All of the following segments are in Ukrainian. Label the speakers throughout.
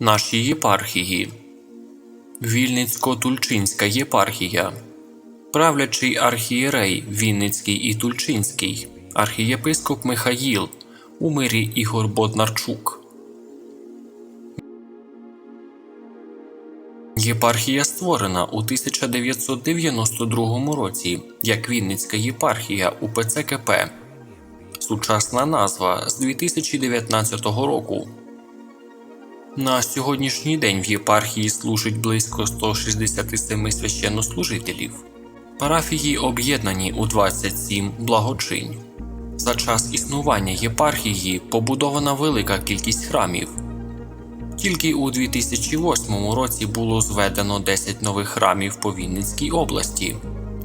Speaker 1: Наші єпархії. Вільницько-Тульчинська єпархія. Правлячий архієрей Вінницький і Тульчинський. Архієпископ Михаїл. У мирі Ігор Боднарчук. Єпархія створена у 1992 році як Вінницька єпархія УПЦ КП. Сучасна назва з 2019 року. На сьогоднішній день в єпархії служить близько 167 священнослужителів. Парафії об'єднані у 27 благочинь. За час існування єпархії побудована велика кількість храмів. Тільки у 2008 році було зведено 10 нових храмів по Вінницькій області.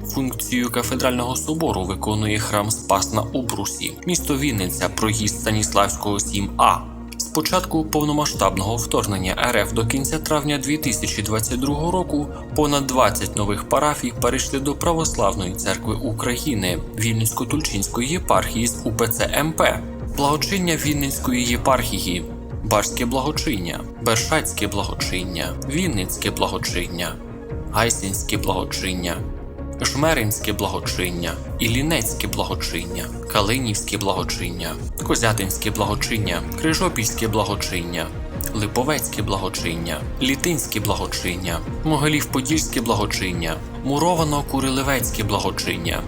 Speaker 1: Функцію кафедрального собору виконує храм Спас на Убрусі, місто Вінниця, проїзд Станіславського 7А. Початку повномасштабного вторгнення РФ до кінця травня 2022 року понад 20 нових парафій перейшли до Православної церкви України Вінницько-Тульчинської єпархії з УПЦ МП, благочиння Вінницької єпархії, Барське благочиння, Бершацьке благочиння, Вінницьке благочиння, Гайсинське благочиння, Жмеринське благочиння, Іллінецьке благочиння, Калинівське благочиння, Козятинське благочиння, Крижопільське благочиння, Липовецьке благочиння, Літинське благочиння, Могилів-Подільське благочиння, Муровано-Курилевецьке благочиння,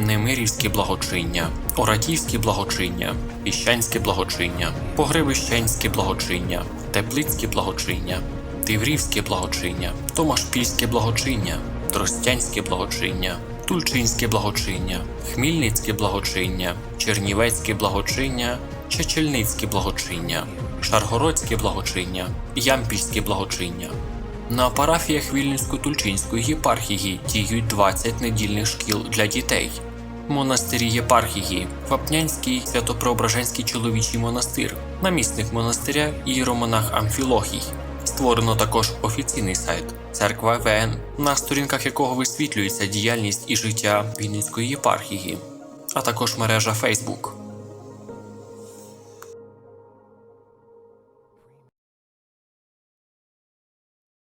Speaker 1: Немирівське благочиння, Оратівське благочиння, Піщанське благочиння, Погребищенське благочиння, Теплицьке благочиння, Тиврівське благочиння, Томашпільське благочиння, Тростянське благочиння, Тульчинське благочиння, Хмільницьке благочиння, Чернівецьке благочиння, Чечельницьке благочиння, Шаргородське благочиння, Ямпільське благочиння. На парафіях Вільнюсько-Тульчинської єпархії діють 20 недільних шкіл для дітей. Монастирі єпархії, Вапнянський Свято-Преображенський чоловічий монастир, намісник монастиря ієромонах Амфілохій. Створено також офіційний сайт Церква ВН, на сторінках якого висвітлюється діяльність і життя Вінницької єпархії, а також мережа Facebook.